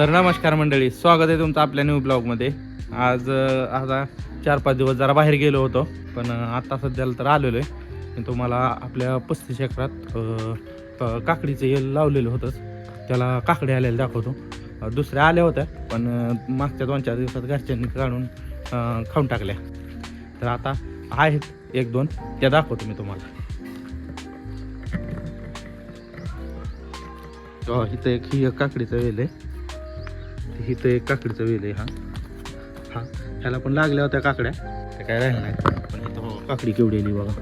तर नमस्कार मंडळी स्वागत आहे तुमचं आपल्या न्यू ब्लॉगमध्ये आज आता चार पाच दिवस जरा बाहेर गेलो होतो पण आता सध्याला तर आलेलो आहे. मी तुम्हाला आपल्या पस्तीस एकरात काकडीचं येल लावलेलं होतं त्याला काकडी आलेलं दाखवतो. दुसऱ्या आल्या होत्या पण मागच्या दोन चार दिवसात घरच्यांनी काढून खाऊन टाकल्या. तर आता आहेत एक दोन त्या दाखवतो मी तुम्हाला. इथं एक ही एक काकडीचं वेल आहे. इथं एक काकडीचा वेल आहे हा. हा ह्याला पण लागल्या होत्या काकड्या. त्या काय राहिल्या नाही. पण इथं काकडी केवढी आली बघा.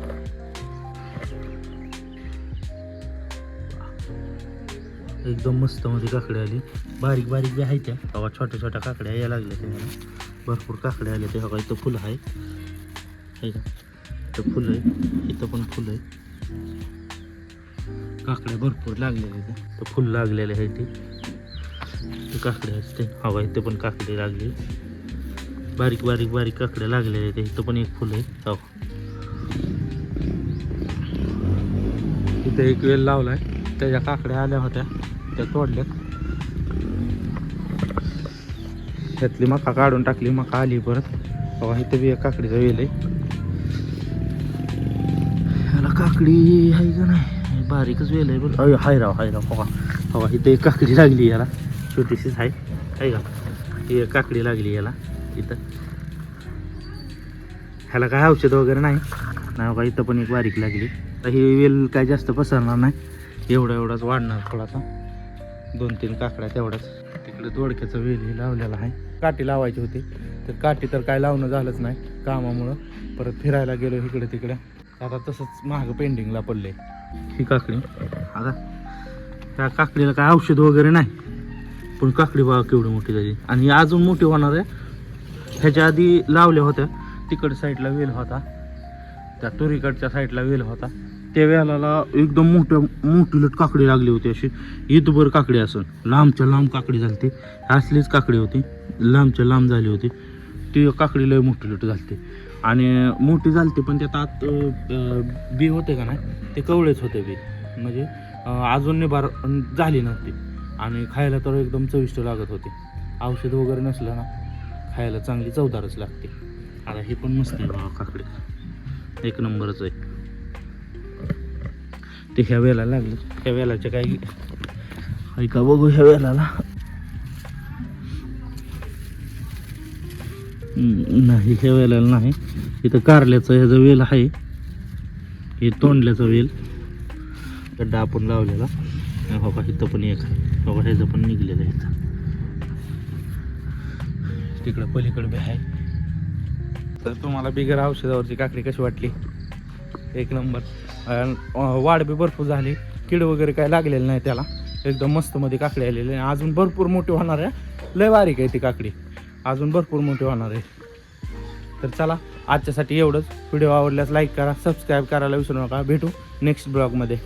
एकदम मस्त मध्ये काकड्या आली. बारीक बारीक बी आहे त्या हवा छोट्या छोट्या काकड्या या लागल्या त्या भरपूर काकड्या आल्या त्या. हवा इथं फुलं आहे. का? इथं फुलं आहे. इथं पण फुलं आहे. काकड्या भरपूर लागलेल्या आहेत तर फुल लागलेले आहे ते. ते काकडे असते हवा इथे पण काकडे लागली. बारीक बारीक बारीक काकडे लागलेले आहेत. इथं पण एक फुलं आहे हो इथे एक वेल लावलाय. त्याच्या काकड्या आल्या होत्या. त्या तोडल्यात. त्यातली मका काढून टाकली. मका आली परत. हवा इथं बी एक काकडीचा वेल आहे. याला काकडी आहे का नाही? बारीकच वेल आहे बरं. हायराव हाय राव हाय राव. हवा हवा इथं एक काकडी लागली याला. छोटीशीच आहे आहे का? ही काकडी लागली याला इथं. ह्याला काय औषध वगैरे नाही. नाही बघा इथं पण एक बारीक लागली. तर ही वेल काय जास्त पसरणार नाही. एवढा एवढाच वाढणार थोडासा दोन तीन काकड्या तेवढाच. तिकडे दोडक्याचं वेलही लावलेला आहे. काठी लावायची होती. तर काठी तर काय लावणं झालंच नाही कामामुळं. परत फिरायला गेलो इकडे तिकडे. आता तसंच महाग पेंडिंगला पडले. ही काकडी. आता त्या काकडीला काय औषध वगैरे नाही. पण काकडी बाग केवढी मोठी झाली. आणि अजून मोठी होणार आहे. ह्याच्या आधी लावल्या होत्या. तिकड साईडला वेल होता. त्या तुरीकडच्या साईडला वेल होता. त्या वेलाला एकदम मोठ्या मोठी लट काकडी लागली होती अशी. ईदभर काकडी असून. लांबच्या लांब काकडी झाली ती असलीच काकडी होती. लांबच्या लांब झाली होती. ती काकडी लय मोठी लट झाली आणि मोठी झालती पण त्यात आत बी होते का नाही? ते कवळेच होते बी. म्हणजे अजून निभार झाली नव्हती. आणि खायला तर एकदम चविष्ट लागत होती. औषध वगैरे नसलं ना खायला चांगली चवदारच लागते. आता हे पण मस्त आहे बाबा काकडे. एक नंबरच आहे. ते ह्या वेळेला लागलं. ह्या वेलाच्या काही ऐका बघू ह्या वेळेला नाही ह्या वेळेला नाही. इथं कारल्याचं ह्याचं वेल आहे. हे तोंडल्याचा वेल. गड्डा आपण लावलेला. आणि हो का इथं पण एक आहे. हो ह्याचं पण निघलेलं आहे. तिकडं पलीकडं बी आहे. तर तुम्हाला बिगर औषधावरची काकडी कशी वाटली? एक नंबर. वाढ बी भरपूर झाली. किड वगैरे काय लागलेलं नाही त्याला. एकदम मस्त मध्ये काकडी आलेली आहे. अजून भरपूर मोठी होणार आहे. लय बारीक आहे ती काकडी. अजून भरपूर मोठी होणार आहे. तर चला आजच्यासाठी एवढंच. व्हिडिओ आवडल्यास लाईक करा सबस्क्राईब करायला विसरू नका. भेटू नेक्स्ट ब्लॉगमध्ये